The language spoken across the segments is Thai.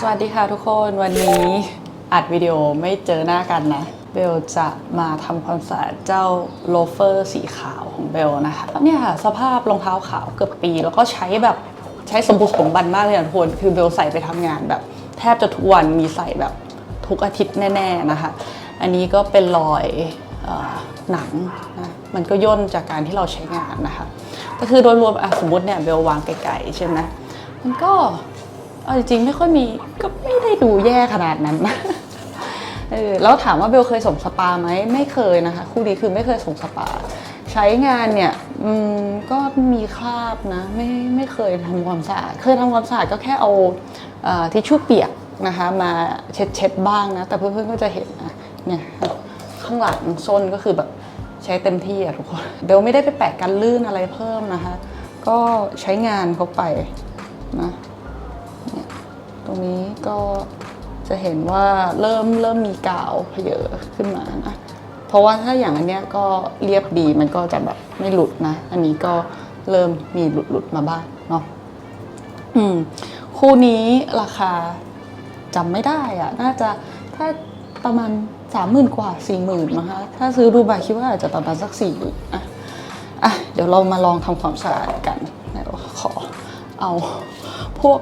สวัสดีค่ะทุกคนวันนี้อัดวิดีโอไม่เจอหน้ากันนะ เบลจะมาทำความสะอาดเจ้าโลเฟอร์สีขาวของเบลนะคะเนี่ยค่ะสภาพรองเท้าขาวเกือบปีแล้วก็ใช้แบบใช้สมบุกสมบันมากเลยนะทุกคนคือเบลใส่ไปทำงานแบบ แทบจะทุกวันมีใส่แบบทุกอาทิตย์แน่ ๆนะคะ อันนี้ก็เป็นรอยเออหนังนะมันก็ย่นจากการที่เราใช้งานนะคะก็คือโดยรวมสมมติเนี่ยเบลวางไกลๆใช่ไหมมันก็ เอาจริงๆไม่ค่อยมีก็ไม่ได้ดูแย่ขนาดนั้นนะเออแล้วถามว่าเบลเคยส่งสปาไหมไม่เคยนะคะ คู่นี้คือไม่เคยส่งสปา ใช้งานเนี่ยอืมก็มีคราบนะ ไม่ไม่เคยทำความสะอาดเคยทำความสะอาดก็แค่เอาเอทิชชู่เปียกนะคะ มาเช็ดเช็ดบ้างนะ แต่เพื่อนๆก็จะเห็นนะเนี่ยข้างหลังส้นก็คือแบบใช้เต็มที่อะทุกคนเบลไม่ได้ไปแปะกันลื่นอะไรเพิ่มนะคะ ก็ใช้งานเขาไปนะ ตรงนี้ก็จะเห็นว่าเริ่มเริ่มมีกาวเพเยอขึ้นมานะ เพราะว่าถ้าอย่างอันเนี้ยก็เรียบดีมันก็จะแบบไม่หลุดนะ อันนี้ก็เริ่มมีหลุดหลุดมาบ้างเนาะอืม คู่นี้ราคาจำไม่ได้อะน่าจะถ้าประมาณสามหมื่นกว่าสี่หมื่นมั้งคะ ถ้าซื้อดูบาคิดว่าอาจจะประมาณสักสี่หมื่นอะอะ เดี๋ยวเรามาลองทำความสะอาดกันเดี๋ยวขอเอาพวก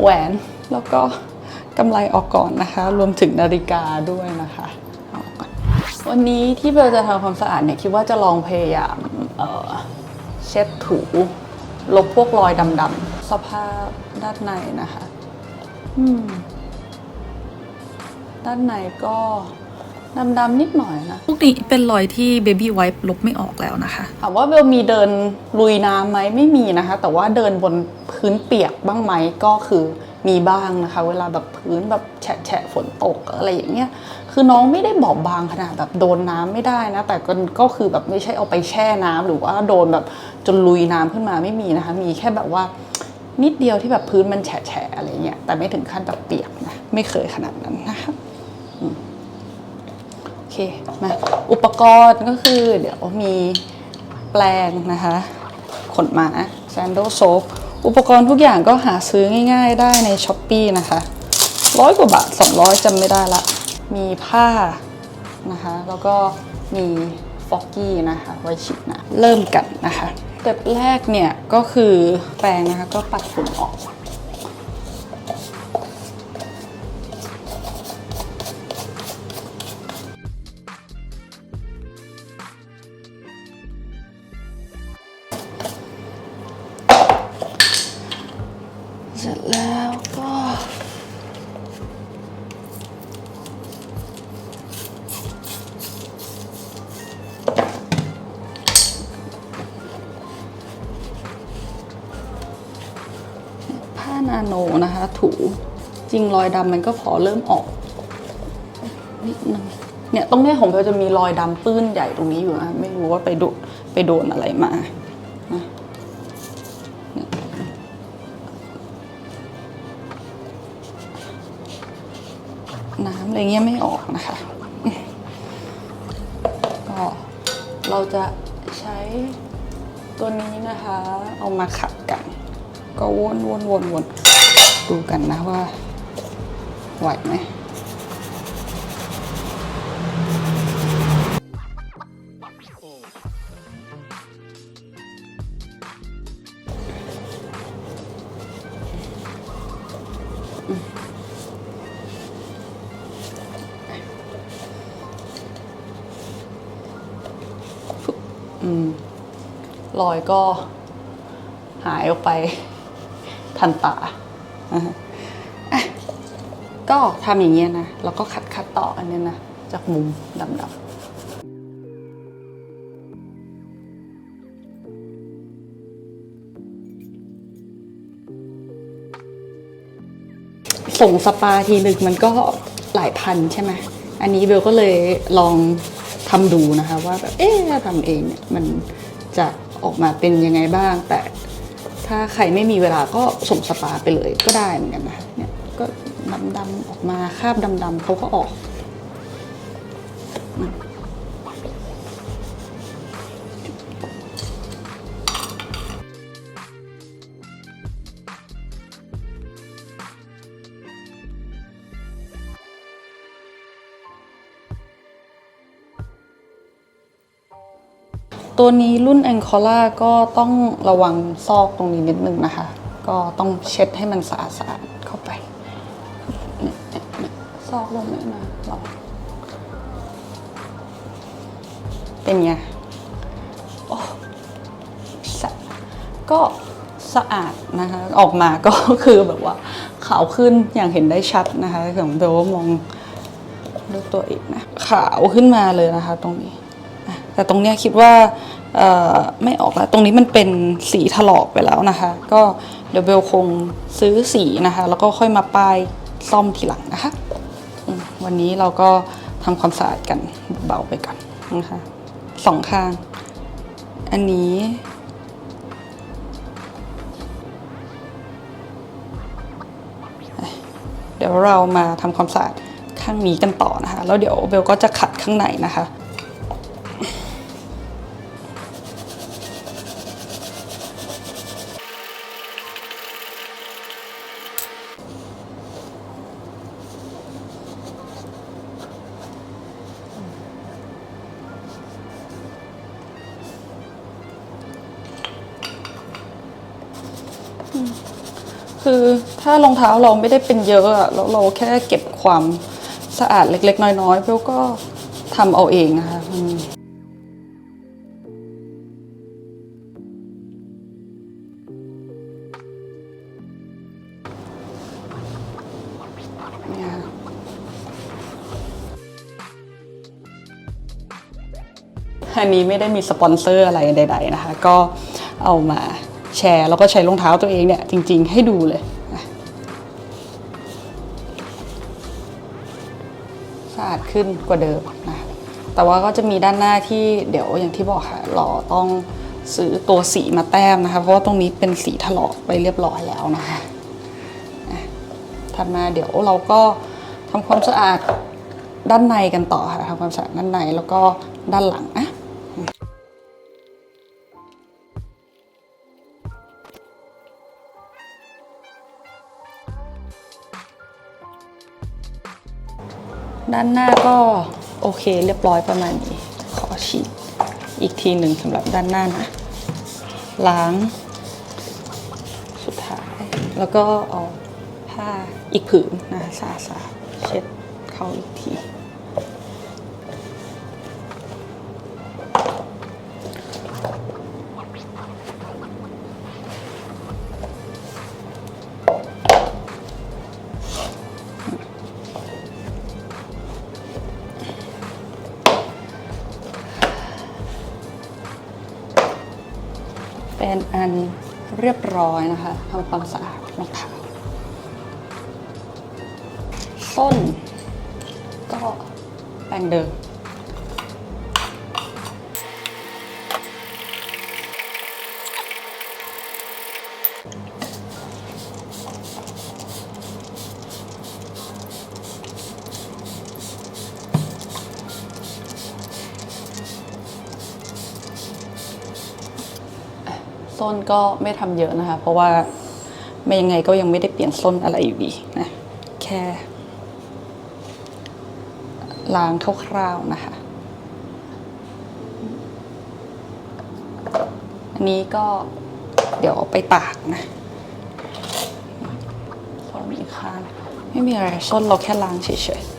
แหวนแล้วก็กำไรออกก่อนนะคะ รวมถึงนาฬิกาด้วยนะคะเอาก่อนวันนี้ที่เบลจะทำความสะอาดเนี่ยคิดว่าจะลองพยายามเเช็ดถูลบพวกรอยดำๆสภาพด้านในนะคะ อืม ด้านในก็ ดำๆนิดหน่อยนะพวกนี้เป็นรอยที่ Baby Wipe ลบไม่ออกแล้วนะคะถามว่าเบลมีเดินลุยน้ำไหมไม่มีนะคะ แต่ว่าเดินบนพื้นเปียกบ้างไหมก็คือมีบ้างนะคะ เวลาแบบพื้นแบบแฉะแฉะฝนตกอะไรอย่างเงี้ยคือน้องไม่ได้บอบบางขนาดแบบโดนน้ำไม่ได้นะ แต่ก็ก็คือแบบไม่ใช่เอาไปแช่น้ำหรือว่าโดนแบบจนลุยน้ำขึ้นมาไม่มีนะคะ มีแค่แบบว่านิดเดียวที่แบบพื้นมันแฉะแฉะอะไรเงี้ยแต่ไม่ถึงขั้นแบบเปียกนะไม่เคยขนาดนั้นนะคะโอ เคมาอุปกรณ์ก็คือเดี๋ยวมีแปรงนะคะ ขนหมา Sandal Soap อุปกรณ์ทุกอย่างก็หาซื้อง่ายๆได้ใน s h อ p e e นะคะร้อยกว่าบาท 200จำไม่ได้ละ มีผ้านะคะ แล้วก็มีฟอกกี้นะคะไว้ฉีดนะ เริ่มกันนะคะ สเต็ปแรกเนี่ยก็คือแปรงนะคะก็ปัดฝุ่นออก ร็จแล้วก็ผ้านาโนนะคะ ถูจริงรอยดำมันก็พอเริ่มออกนิดนึงเนี่ยตรงเนี้ยของเบลจะมีรอยดำปื้นใหญ่ตรงนี้อยู่นะไม่รู้ว่าไปโดนไปโดนอะไรมา น้ำอะไรเงี้ยไม่ออกนะคะ ก็เราจะใช้ตัวนี้นะคะ เอามาขัดกัน ก็วนวนวนวนดูกันนะว่าไหวไหม อืมรอยก็หายออกไปทันตาอะก็ทำอย่างเงี้ยนะ แล้วก็ขัดขัดต่ออันเนี้ยนะ จากมุมดำๆส่งสปาทีหนึ่งมันก็หลายพันใช่ไหม อันนี้เบลก็เลยลอง ทำดูนะคะว่าแบบเอ๊ะถ้าทำเองเนี่ยมันจะออกมาเป็นยังไงบ้าง แต่ถ้าใครไม่มีเวลาก็ส่งสปาไปเลยก็ได้เหมือนกันนะเนี่ยก็ดำๆออกมาคาบดำๆเขาก็ออก ตัวนี้รุ่นแองคอล่าก็ต้องระวังซอกตรงนี้นิดนึงนะคะ ก็ต้องเช็ดให้มันสะอาดๆเข้าไปซอกลงนี้นะเราเป็นไงโอ้สะก็สะอาดนะคะ ออกมาก็คือแบบว่าขาวขึ้นอย่างเห็นได้ชัดนะคะของเบลว่ามองด้วยตัวเองนะ ขาวขึ้นมาเลยนะคะตรงนี้ แต่ตรงเนี้ยคิดว่าไม่ออกแล้วตรงนี้มันเป็นสีถลอกไปแล้วนะคะ ก็เดี๋ยวเบลคงซื้อสีนะคะ แล้วก็ค่อยมาป้ายซ่อมทีหลังนะคะ วันนี้เราก็ทำความสะอาดกันเบาไปก่อนนะคะสองข้าง อันนี้ เดี๋ยวเรามาทำความสะอาดข้างนี้กันต่อนะคะ แล้วเดี๋ยวเบลก็จะขัดข้างในนะคะ คือถ้ารองเท้าเราไม่ได้เป็นเยอะอะแล้วเราแค่เก็บความสะอาดเล็ก ๆ น้อยๆเบลก็ทำเอาเองนะคะอืมเนี่ยค่ะอันนี้ไม่ได้มีสปอนเซอร์อะไรใด ๆ นะคะ ก็เอามา แชร์แล้วก็ใช้รองเท้าตัวเองเนี่ยจริง ๆ ให้ดูเลยสะอาดขึ้นกว่าเดิมนะแต่ว่าก็จะมีด้านหน้าที่เดี๋ยวอย่างที่บอกค่ะเราต้องซื้อตัวสีมาแต้มนะคะ เพราะว่าตรงนี้เป็นสีถลอกไปเรียบร้อยแล้วนะคะอะถัดมาเดี๋ยวเราก็ทำความสะอาดด้านในกันต่อค่ะทำความสะอาดด้านในแล้วก็ด้านหลังนะ ด้านหน้าก็โอเคเรียบร้อยประมาณนี้ ขอฉีดอีกทีหนึ่งสำหรับด้านหน้านะ ล้าง สุดท้าย แล้วก็เอาผ้าอีกผืนนะสาสาๆเช็ดเข้าอีกที เป็นอันเรียบร้อยนะคะทำความสะอาดรองเท้าส้นก็แปรงเดิม ส้นก็ไม่ทำเยอะนะคะ เพราะว่าไม่ยังไงก็ยังไม่ได้เปลี่ยนส้นอะไรอยู่ดีนะแค่ล้างคร่าวๆนะคะ อันนี้ก็เดี๋ยวเอาไปตากนะส้นอีกข้างไม่มีอะไรส้นเราแค่ล้างเฉยๆ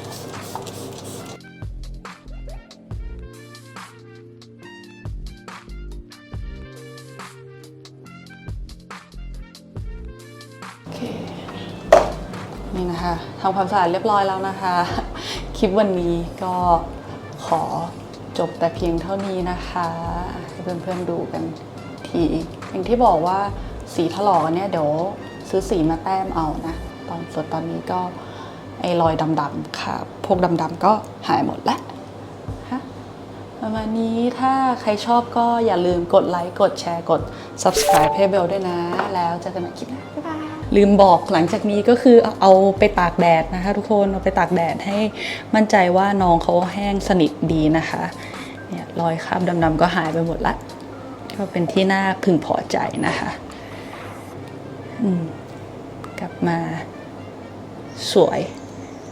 นะคะทำความสะอาดเรียบร้อยแล้วนะคะ คลิปวันนี้ก็ขอจบแต่เพียงเท่านี้นะคะให้เพื่อนๆดูกันทีอย่างที่บอกว่าสีถลอกอันเนี่ยเดี๋ยวซื้อสีมาแต้มเอานะ ตอนส่วนตอนนี้ก็ไอ้รอยดำๆค่ะ พวกดำๆก็หายหมดแล้ว ประมาณนี้ถ้าใครชอบก็อย่าลืมกดไลค์กดแชร์กด subscribe ให้เบลด้วยนะ แล้วเจอกันใหม่คลิปหน้าบ๊ายบายลืมบอกหลังจากนี้ก็คือเอาเอาไปตากแดดนะคะทุกคนเอาไปตากแดดให้มั่นใจว่าน้องเขาแห้งสนิทดีนะคะเนี่ยรอยคราบดำๆก็หายไปหมดละก็เป็นที่น่าพึงพอใจนะคะอืมกลับมาสวย